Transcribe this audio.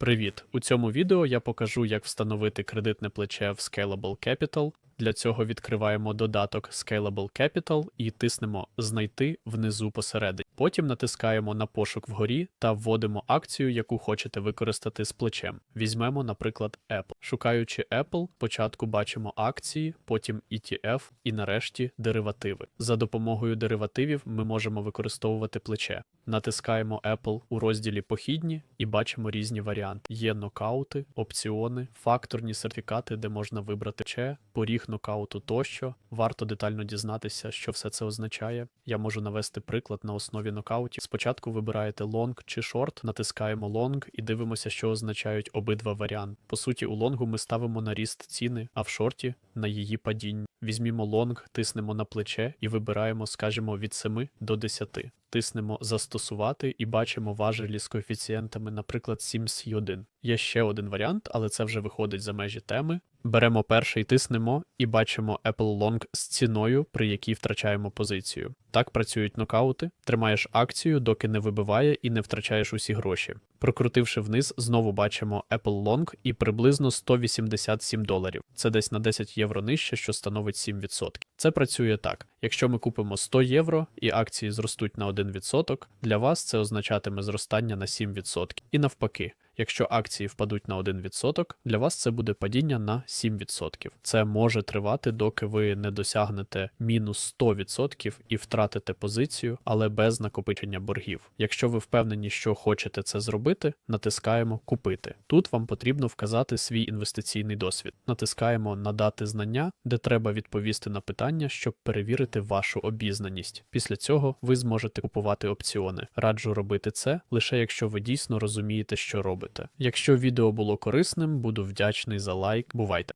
Привіт! У цьому відео я покажу, як встановити кредитне плече в Scalable Capital. Для цього відкриваємо додаток Scalable Capital і тиснемо Знайти внизу посередині. Потім натискаємо на пошук вгорі та вводимо акцію, яку хочете використати з плечем. Візьмемо, наприклад, Apple. Шукаючи Apple, спочатку бачимо акції, потім ETF і нарешті деривативи. За допомогою деривативів ми можемо використовувати плече. Натискаємо Apple у розділі Похідні і бачимо різні варіанти. Є нокаути, опціони, факторні сертифікати, де можна вибрати че, поріг нокауту тощо. Варто детально дізнатися, що все це означає. Я можу навести приклад на основі нокаутів. Спочатку вибираєте лонг чи шорт, натискаємо лонг і дивимося, що означають обидва варіанти. По суті, у лонгу ми ставимо на ріст ціни, а в шорті на її падіння. Візьмімо лонг, тиснемо на плече і вибираємо, скажімо, від 7 до 10. Тиснемо застосувати і бачимо важелі з коефіцієнтами, наприклад, 7 Є ще один варіант, але це вже виходить за межі теми. Беремо перший, тиснемо і бачимо Apple Long з ціною, при якій втрачаємо позицію. Так працюють нокаути. Тримаєш акцію, доки не вибиває і не втрачаєш усі гроші. Прокрутивши вниз, знову бачимо Apple Long і приблизно 187 доларів. Це десь на 10 євро нижче, що становить 7%. Це працює так: якщо ми купимо 100 євро і акції зростуть на 1%, для вас це означатиме зростання на 7%. І навпаки. Якщо акції впадуть на 1%, для вас це буде падіння на 7%. Це може тривати, доки ви не досягнете мінус 100% і втратите позицію, але без накопичення боргів. Якщо ви впевнені, що хочете це зробити, натискаємо Купити. Тут вам потрібно вказати свій інвестиційний досвід. Натискаємо Надати знання, де треба відповісти на питання, щоб перевірити вашу обізнаність. Після цього ви зможете купувати опціони. Раджу робити це лише якщо ви дійсно розумієте, що Якщо відео було корисним, буду вдячний за лайк. Бувайте!